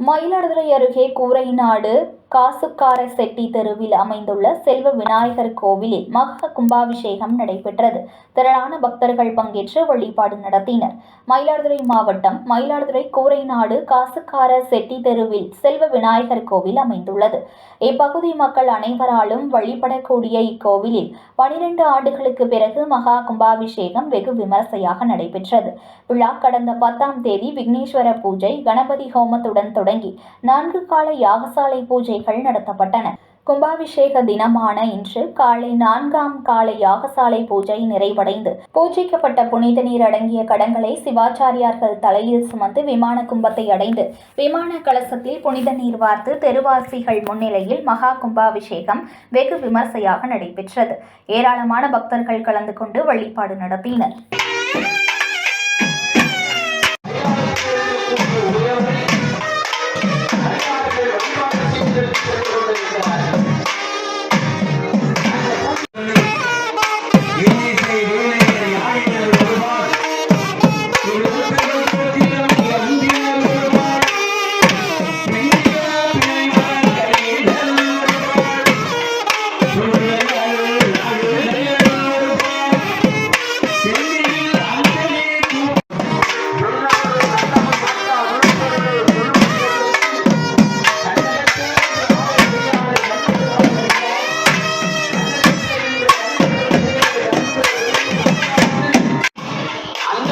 மயிலாடுதுறை அருகே கூரைநாடு காசுக்கார செட்டி தெருவில் அமைந்துள்ள செல்வ விநாயகர் கோவிலில் மகா கும்பாபிஷேகம் நடைபெற்றது. திரளான பக்தர்கள் பங்கேற்று வழிபாடு நடத்தினர். மயிலாடுதுறை மாவட்டம் மயிலாடுதுறை கூரைநாடு காசுக்கார செட்டி தெருவில் செல்வ விநாயகர் கோவில் அமைந்துள்ளது. இப்பகுதி மக்கள் அனைவராலும் வழிபடக்கூடிய இக்கோவிலில் பனிரெண்டு ஆண்டுகளுக்கு பிறகு மகா கும்பாபிஷேகம் வெகு விமர்சையாக நடைபெற்றது. விழா கடந்த பத்தாம் தேதி விக்னேஸ்வர பூஜை கணபதி ஹோமத்துடன் தொடங்கி நான்கு கால யாகசாலை பூஜை பூஜைகள் நடத்தப்பட்டன. கும்பாபிஷேக தினமான இன்று காலை நான்காம் காலை யாகசாலை பூஜை நிறைவடைந்து பூஜிக்கப்பட்ட புனித நீர் அடங்கிய கடங்களை சிவாச்சாரியார்கள் தலையில் சுமந்து விமான கும்பத்தை அடைந்து விமான கலசத்தில் புனித நீர் வார்த்து தெருவாசிகள் முன்னிலையில் மகா கும்பாபிஷேகம் வெகு விமர்சையாக நடைபெற்றது. ஏராளமான பக்தர்கள் கலந்து கொண்டு வழிபாடு நடத்தினர்.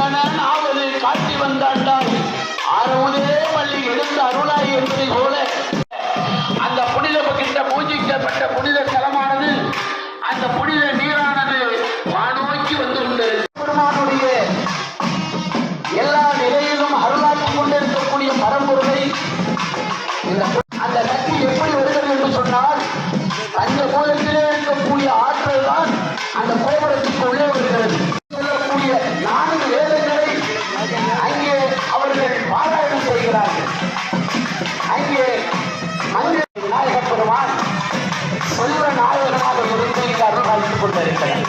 அங்கனன் ஆவது காட்டி வந்தாண்டாய். பள்ளி எழுந்த அருளாய் என்பதை போல. அந்த புனித கிட்ட பூஜிக்கப்பட்ட புனித ஸ்தலமானது அந்த புனித நீரானது வானோக்கி வந்துள்ளது. பெருமானுடைய எல்லா நிலையிலும் அருளாக்கி கொண்டிருக்கக்கூடிய பரம்பொருளை அந்த சக்தி எப்படி வருகிறது என்று சொன்னால் அந்த கோலத்திலே இருக்கக்கூடிய ஆற்றல் தான் அந்த கோபுரத்துக்கு உள்ளே வருகிறது. சொல்லக்கூடிய நான்கு அளித்துக்